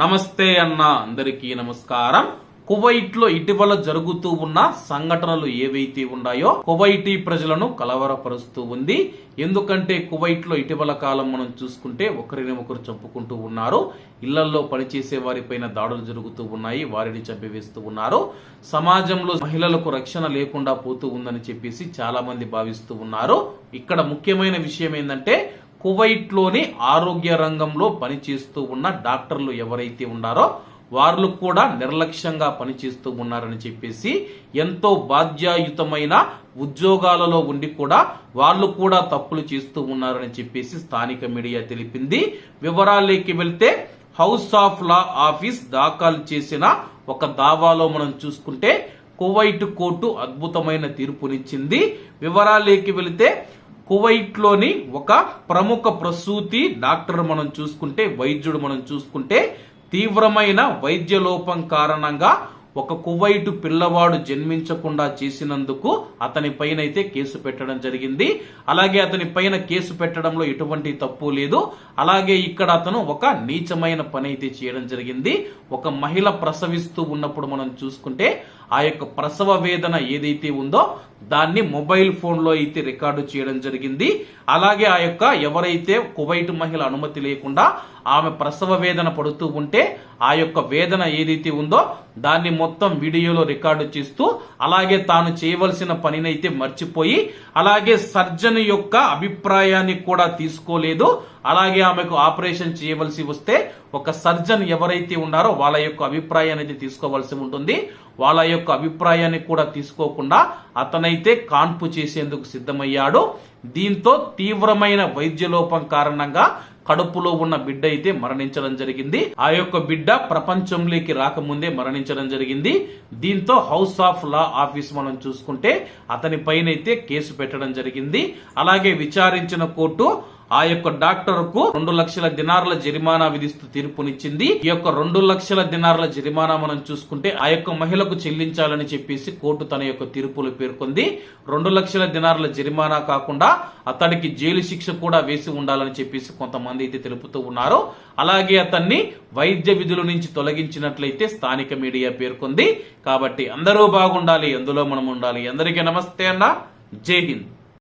నమస్తే అన్న అందరికీ నమస్కారం. కువైట్లో ఇటీవల జరుగుతూ ఉన్న సంఘటనలు ఏవైతే ఉన్నాయో కువైటీ ప్రజలను కలవరపరుస్తూ ఉంది. ఎందుకంటే కువైట్లో ఇటీవల కాలం మనం చూసుకుంటే ఒకరిని ఒకరు చంపుకుంటూ ఉన్నారు. ఇళ్ళలో పనిచేసే వారిపైన దాడులు జరుగుతూ ఉన్నాయి వారిని చంపివేస్తూ ఉన్నారు. సమాజంలో మహిళలకు రక్షణ లేకుండా పోతూ ఉందని చెప్పేసి చాలా మంది భావిస్తూ ఉన్నారు. ఇక్కడ ముఖ్యమైన విషయం ఏంటంటే కువైట్లోని ఆరోగ్య రంగంలో పనిచేస్తూ ఉన్న డాక్టర్లు ఎవరైతే ఉన్నారో వాళ్ళు కూడా నిర్లక్ష్యంగా పనిచేస్తూ ఉన్నారని చెప్పేసి ఎంతో బాధ్యాయుతమైన ఉద్యోగాలలో ఉండి కూడా వాళ్ళు కూడా తప్పులు చేస్తూ ఉన్నారని చెప్పేసి స్థానిక మీడియా తెలిపింది. వివరాల్లోకి వెళ్తే హౌస్ ఆఫ్ లా ఆఫీస్ దాఖలు చేసిన ఒక దావాలో మనం చూసుకుంటే కువైట్ కోర్టు అద్భుతమైన తీర్పునిచ్చింది. వివరాల్లోకి వెళితే కువైట్లోని ఒక ప్రముఖ ప్రసూతి డాక్టర్ మనం చూసుకుంటే వైద్యుడు మనం చూసుకుంటే తీవ్రమైన వైద్య లోపం కారణంగా ఒక కువైటు పిల్లవాడు జన్మించకుండా చేసినందుకు అతని పైన అయితే కేసు పెట్టడం జరిగింది. అలాగే అతని పైన కేసు పెట్టడంలో ఎటువంటి తప్పు లేదు. అలాగే ఇక్కడ అతను ఒక నీచమైన పని అయితే చేయడం జరిగింది. ఒక మహిళ ప్రసవిస్తూ ఉన్నప్పుడు మనం చూసుకుంటే ఆ యొక్క ప్రసవ వేదన ఏదైతే ఉందో దాన్ని మొబైల్ ఫోన్లో అయితే రికార్డు చేయడం జరిగింది. అలాగే ఆ యొక్క ఎవరైతే కువైట్ మహిళ అనుమతి లేకుండా ఆమె ప్రసవ వేదన పడుతూ ఉంటే ఆ యొక్క వేదన ఏదైతే ఉందో దాన్ని మొత్తం వీడియోలో రికార్డు చేస్తూ అలాగే తాను చేయవలసిన పనినైతే మర్చిపోయి అలాగే సర్జన్ యొక్క అభిప్రాయాన్ని కూడా తీసుకోలేదు. అలాగే ఆమెకు ఆపరేషన్ చేయవలసి వస్తే ఒక సర్జన్ ఎవరైతే ఉన్నారో వాళ్ళ యొక్క అభిప్రాయాన్ని అయితే తీసుకోవాల్సి ఉంటుంది. వాళ్ళ యొక్క అభిప్రాయాన్ని కూడా తీసుకోకుండా అతనైతే కాన్పు చేసేందుకు సిద్ధమయ్యాడు. దీంతో తీవ్రమైన వైద్యలోపం కారణంగా కడుపులో ఉన్న బిడ్డ అయితే మరణించడం జరిగింది. ఆ యొక్క బిడ్డ ప్రపంచంలోకి రాకముందే మరణించడం జరిగింది. దీంతో హౌస్ ఆఫ్ లా ఆఫీస్ మనం చూసుకుంటే అతని పైన అయితే కేసు పెట్టడం జరిగింది. అలాగే విచారించిన కోర్టు ఆ యొక్క డాక్టర్కు రెండు లక్షల దినార్ల జరిమానా విధిస్తూ తీర్పునిచ్చింది. ఈ యొక్క రెండు లక్షల దినార్ల జరిమానా మనం చూసుకుంటే ఆ యొక్క మహిళకు చెల్లించాలని చెప్పేసి కోర్టు తన యొక్క తీర్పులు పేర్కొంది. రెండు లక్షల దినార్ల జరిమానా కాకుండా అతడికి జైలు శిక్ష కూడా వేసి ఉండాలని చెప్పేసి కొంతమంది అయితే తెలుపుతూ ఉన్నారు. అలాగే అతన్ని వైద్య విధుల నుంచి తొలగించినట్లయితే స్థానిక మీడియా పేర్కొంది. కాబట్టి అందరూ బాగుండాలి అందులో మనం ఉండాలి. అందరికీ నమస్తే అన్న. జై హింద్.